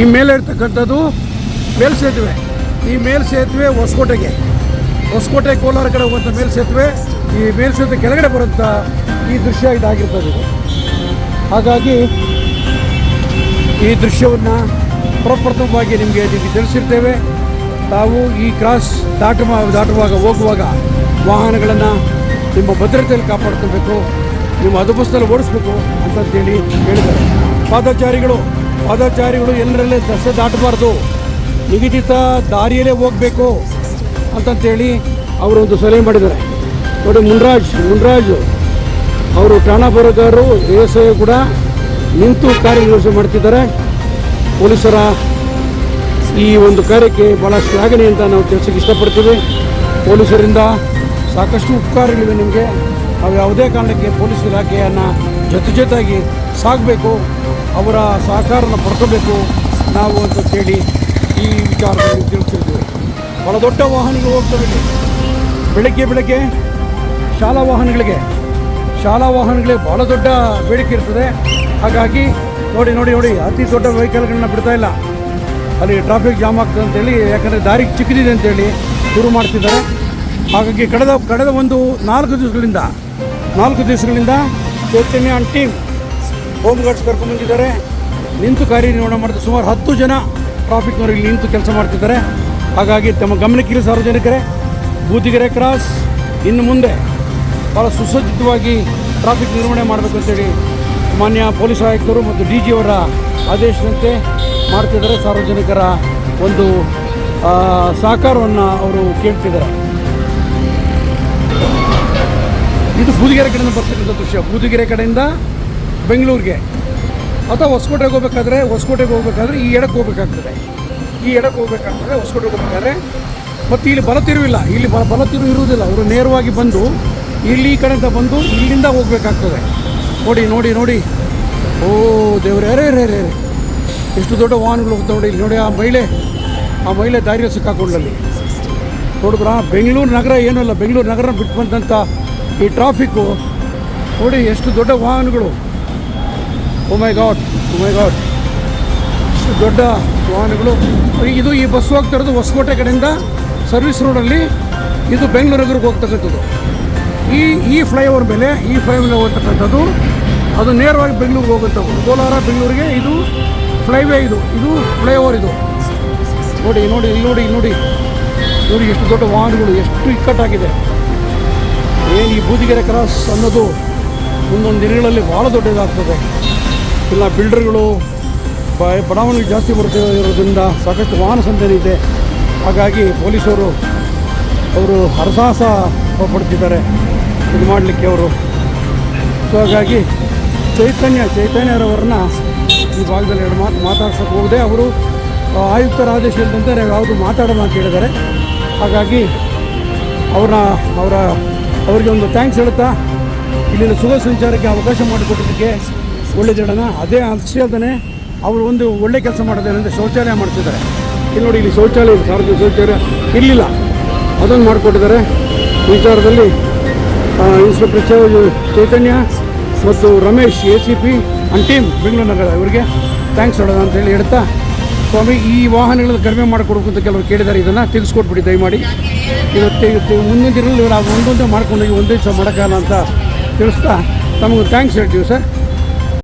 ಈ ಮೇಲೆ ಇರ್ತಕ್ಕಂಥದ್ದು ಮೇಲ್ ಸೇತುವೆ. ಈ ಮೇಲ್ ಸೇತುವೆ ಹೊಸಕೋಟೆಗೆ. ಹೊಸಕೋಟೆ ಕೋಲಾರ ಕಡೆ ಹೋಗುವಂಥ ಮೇಲ್ ಸೇತುವೆ, ಈ ಮೇಲ್ ಸೇತುವೆ ಕೆಳಗಡೆ ಬರುವಂಥ ಈ ದೃಶ್ಯ ಇದಾಗಿರ್ತದೆ. ಇದು ಹಾಗಾಗಿ ಈ ದೃಶ್ಯವನ್ನು ಪ್ರಪ್ರಥಮವಾಗಿ ನಿಮಗೆ ನಿಮಗೆ ತಿಳಿಸಿರ್ತೇವೆ. ತಾವು ಈ ಕ್ರಾಸ್ ದಾಟುವ, ದಾಟುವಾಗ, ಹೋಗುವಾಗ ವಾಹನಗಳನ್ನು ನಿಮ್ಮ ಭದ್ರತೆಯಲ್ಲಿ ಕಾಪಾಡ್ಕೋಬೇಕು, ನಿಮ್ಮ ಹದಬಸ್ತಲ್ಲಿ ಓಡಿಸ್ಬೇಕು ಅಂತಂತೇಳಿ ಹೇಳಿದ್ದಾರೆ. ಪಾದಚಾರಿಗಳು ಪಾದಚಾರಿಗಳು ಎಲ್ಲರಲ್ಲೇ ರಸ್ತೆ ದಾಟಬಾರ್ದು. ನಿಗದಿತ ದಾರಿಯಲ್ಲೇ ಹೋಗಬೇಕು ಅಂತಂತೇಳಿ ಅವರು ಒಂದು ಸಲಹೆ ಮಾಡಿದ್ದಾರೆ. ನೋಡಿ, ಮುನ್ರಾಜ್ ಮುನ್ರಾಜ್ ಅವರು ಠಾಣಾ ಬರೋಗಾರರು ಎಸ್ ಕೂಡ ನಿಂತು ಕಾರ್ಯನಿರ್ವಹಿಸಿ ಮಾಡ್ತಿದ್ದಾರೆ. ಪೊಲೀಸರ ಈ ಒಂದು ಕಾರ್ಯಕ್ಕೆ ಭಾಳ ಶ್ಲಾಘನೆ ಅಂತ ನಾವು ತಿಳಿಸೋಕ್ಕೆ ಇಷ್ಟಪಡ್ತೀವಿ. ಪೊಲೀಸರಿಂದ ಸಾಕಷ್ಟು ಉಪಕಾರಗಳಿವೆ ನಿಮಗೆ. ನಾವು ಯಾವುದೇ ಕಾರಣಕ್ಕೆ ಪೊಲೀಸ್ ಇಲಾಖೆಯನ್ನು ಜೊತೆ ಜೊತೆಯಾಗಿ ಸಾಗಬೇಕು ಅವರ ಸಹಕಾರನ ಪಡ್ಕೋಬೇಕು ನಾವು ಅಂತ ಕೇಳಿ ಈ ವಿಚಾರದಲ್ಲಿ ತಿಳಿಸಿದ್ದೇವೆ ಬಹಳ ದೊಡ್ಡ ವಾಹನಗಳು ಹೋಗ್ತವೆ. ಬೆಳಗ್ಗೆ ಬೆಳಗ್ಗೆ ಶಾಲಾ ವಾಹನಗಳಿಗೆ ಶಾಲಾ ವಾಹನಗಳಿಗೆ ಭಾಳ ದೊಡ್ಡ ಬೇಡಿಕೆ ಇರ್ತದೆ. ಹಾಗಾಗಿ ನೋಡಿ ನೋಡಿ ನೋಡಿ, ಅತಿ ದೊಡ್ಡ ವೆಹಿಕಲ್ಗಳನ್ನ ಬಿಡ್ತಾ ಇಲ್ಲ. ಅಲ್ಲಿ ಟ್ರಾಫಿಕ್ ಜಾಮ್ ಆಗ್ತದೆ ಅಂತೇಳಿ ಯಾಕಂದರೆ ದಾರಿ ಚಿಕ್ಕದಿದೆ ಅಂತೇಳಿ ಶುರು ಮಾಡ್ತಿದ್ದಾರೆ. ಹಾಗಾಗಿ ಕಳೆದ ಕಳೆದ ಒಂದು ನಾಲ್ಕು ದಿವಸಗಳಿಂದ ನಾಲ್ಕು ದಿವಸಗಳಿಂದ Chaitanya and team home guards ಕರ್ಕೊಂಡ್ಬಂದಿದ್ದಾರೆ ನಿಂತು ಕಾರ್ಯನಿರ್ವಹಣೆ ಮಾಡ್ತಾರೆ ಸುಮಾರು ಹತ್ತು ಜನ ಟ್ರಾಫಿಕ್ನವರು ಇಲ್ಲಿ ನಿಂತು ಕೆಲಸ ಮಾಡ್ತಿದ್ದಾರೆ. ಹಾಗಾಗಿ ತಮ್ಮ ಗಮನಕ್ಕಿರಿ ಸಾರ್ವಜನಿಕರೇ. ಬೂದಿಗೆರೆ ಕ್ರಾಸ್ ಇನ್ನು ಮುಂದೆ ಭಾಳ ಸುಸಜ್ಜಿತವಾಗಿ ಟ್ರಾಫಿಕ್ ನಿರ್ವಹಣೆ ಮಾಡಬೇಕು ಅಂತೇಳಿ ಮಾನ್ಯ ಪೊಲೀಸ್ ಆಯುಕ್ತರು ಮತ್ತು ಡಿ ಜಿ ಅವರ ಆದೇಶದಂತೆ ಮಾಡ್ತಿದ್ದಾರೆ ಸಾರ್ವಜನಿಕರ ಒಂದು ಸಹಕಾರವನ್ನು ಅವರು ಕೇಳ್ತಿದ್ದಾರೆ. ಇದು ಬೂದಿಗೆರೆ ಕಡೆಯಿಂದ ಬರ್ತಕ್ಕಂಥ ದೃಶ್ಯ. ಬೂದಿಗೆರೆ ಕಡೆಯಿಂದ ಬೆಂಗಳೂರಿಗೆ. ಅಥವಾ ಹೊಸಕೋಟೆಗೆ ಹೋಗ್ಬೇಕಾದ್ರೆ ಹೊಸಕೋಟೆಗೆ ಹೋಗ್ಬೇಕಾದ್ರೆ ಈ ಎಡಕ್ಕೆ ಹೋಗ್ಬೇಕಾಗ್ತದೆ. ಈ ಎಡಕ್ಕೆ ಹೋಗ್ಬೇಕಾಗ್ತದೆ, ಹೊಸಕೋಟೆಗೆ ಹೋಗ್ಬೇಕಾದ್ರೆ. ಮತ್ತು ಇಲ್ಲಿ ಬಲ ತಿರುವಿಲ್ಲ ಇಲ್ಲಿ ಬಲ ಬಲ ತಿರುವು ಇರುವುದಿಲ್ಲ. ಅವರು ನೇರವಾಗಿ ಬಂದು ಇಲ್ಲಿ ಈ ಕಡೆಯಿಂದ ಬಂದು ಇಲ್ಲಿಂದ ಹೋಗ್ಬೇಕಾಗ್ತದೆ. ನೋಡಿ ನೋಡಿ ನೋಡಿ. ಓ, ದೇವ್ರೆ, ಅರೇ ರೇ ರೇ ರೇ ಎಷ್ಟು ದೊಡ್ಡ ವಾಹನಗಳು ಹೋಗ್ತಾ ನೋಡಿ ಇಲ್ಲಿ. ನೋಡಿ ಆ ಮಹಿಳೆ ಆ ಮಹಿಳೆ ದಾರಿಯಲ್ಲಿ ಸಿಕ್ಕಾಕೊಂಡಲ್ಲಿ ನೋಡಿದ್ರ? ಬೆಂಗಳೂರು ನಗರ ಏನಲ್ಲ ಬೆಂಗಳೂರು ನಗರ ಬಿಟ್ಟು ಬಂದಂಥ ಈ ಟ್ರಾಫಿಕ್ಕು ನೋಡಿ, ಎಷ್ಟು ದೊಡ್ಡ ವಾಹನಗಳು. ಮೈ ಗಾಡ್ ಮೈ ಗಾಡ್ ಇಷ್ಟು ದೊಡ್ಡ ವಾಹನಗಳು. ಇದು ಈ ಬಸ್ ಹೋಗ್ತಾ ಇರೋದು ಹೊಸಕೋಟೆ ಕಡೆಯಿಂದ ಸರ್ವಿಸ್ ರೋಡಲ್ಲಿ ಇದು ಬೆಂಗಳೂರಿಗೆ ಹೋಗ್ತಕ್ಕಂಥದ್ದು. ಈ ಈ ಫ್ಲೈಓವರ್ ಮೇಲೆ, ಈ ಫ್ಲೈಓವರ್ ಹೋಗ್ತಕ್ಕಂಥದ್ದು, ಅದು ನೇರವಾಗಿ ಬೆಂಗಳೂರಿಗೆ ಹೋಗುತ್ತವು ಕೋಲಾರ ಬೆಂಗಳೂರಿಗೆ ಇದು ಫ್ಲೈವೇ ಇದು ಇದು ಫ್ಲೈಓವರ್ ಇದು. ನೋಡಿ ನೋಡಿ ಇಲ್ಲಿ ನೋಡಿ ಇಲ್ಲಿ ನೋಡಿ. ನೋಡಿ ಎಷ್ಟು ದೊಡ್ಡ ವಾಹನಗಳು, ಎಷ್ಟು ಇಕ್ಕಟ್ಟಾಗಿದೆ. ಏನು ಈ ಬೂದಿಗೆರೆ ಕ್ರಾಸ್ ಅನ್ನೋದು ಮುಂದೊಂದು ದಿನಗಳಲ್ಲಿ ಭಾಳ ದೊಡ್ಡದಾಗ್ತದೆ. ಇಲ್ಲ ಬಿಲ್ಡರ್ಗಳು ಬಡಾವಣೆಗೆ ಜಾಸ್ತಿ ಬರುತ್ತೆ ಇರೋದ್ರಿಂದ ಸಾಕಷ್ಟು ವಾಹನ ಸಂದಣಿ ಇದೆ. ಹಾಗಾಗಿ ಪೊಲೀಸರು ಅವರು ಹರಸಾಹಸ ಪಡ್ತಿದ್ದಾರೆ. ಇದು ಮಾಡಲಿಕ್ಕೆ ಅವರು. ಸೊ ಹಾಗಾಗಿ ಚೈತನ್ಯ ಚೈತನ್ಯರವರನ್ನ ಈ ಭಾಗದಲ್ಲಿ ಎರಡು ಮಾತು ಮಾತಾಡ್ಸೋಕೆ ಹೋಗದೆ ಅವರು ಆಯುಕ್ತರ ಆದೇಶ ಇಲ್ಲದಂತೆ ನಾವು ಯಾವುದು ಮಾತಾಡೋಣ ಅಂತ ಹೇಳಿದ್ದಾರೆ. ಹಾಗಾಗಿ ಅವ್ರನ್ನ, ಅವರ, ಅವರಿಗೆ ಒಂದು ಥ್ಯಾಂಕ್ಸ್ ಹೇಳುತ್ತಾ ಇಲ್ಲಿನ ಸುಖ ಸಂಚಾರಕ್ಕೆ ಅವಕಾಶ ಮಾಡಿಕೊಟ್ಟಿದ್ದಕ್ಕೆ ಒಳ್ಳೆ ಜಡನ ಅದೇ ಅಷ್ಟೇ ಅವರು ಒಂದು ಒಳ್ಳೆ ಕೆಲಸ ಮಾಡೋದೇನೆಂದರೆ ಶೌಚಾಲಯ ಮಾಡಿಸಿದ್ದಾರೆ. ಇಲ್ಲಿ ನೋಡಿ, ಇಲ್ಲಿ ಶೌಚಾಲಯ ಸಾರ್ವಜನಿಕ ಶೌಚಾಲಯ. ಇರಲಿಲ್ಲ ಅದನ್ನು ಮಾಡಿಕೊಟ್ಟಿದ್ದಾರೆ. ವಿಚಾರದಲ್ಲಿ ಇನ್ಸ್ಪೆಕ್ಟರ್ ಚೈತನ್ಯ ಮತ್ತು Ramesh A C P and team Bengaluru ನಗರ. ಇವರಿಗೆ ಥ್ಯಾಂಕ್ಸ್ ಹೇಳೋಣ ಅಂತೇಳಿ ಹೇಳ್ತಾ, ಸ್ವಾಮಿ, ಈ ವಾಹನಗಳನ್ನು ಕಡಿಮೆ ಮಾಡಿಕೊಡ್ಬೇಕು ಅಂತ ಕೆಲವರು ಕೇಳಿದ್ದಾರೆ. ಇದನ್ನು ತೆಗೆಸ್ಕೊಟ್ಬಿಡಿ, ದಯಮಾಡಿ. ಇವತ್ತು ಇವತ್ತು ಮುಂದಿನ ದಿನಗಳಲ್ಲಿ ನಾವು ಒಂದೊಂದೇ ಮಾಡ್ಕೊಂಡು ಒಂದೇ ದಿವಸ ಮಾಡೋಕ್ಕಾಗಲ್ಲ ಅಂತ ತಿಳಿಸ್ತಾ, ತಮಗೆ ಥ್ಯಾಂಕ್ಸ್ ಹೇಳ್ತೀವಿ ಸರ್.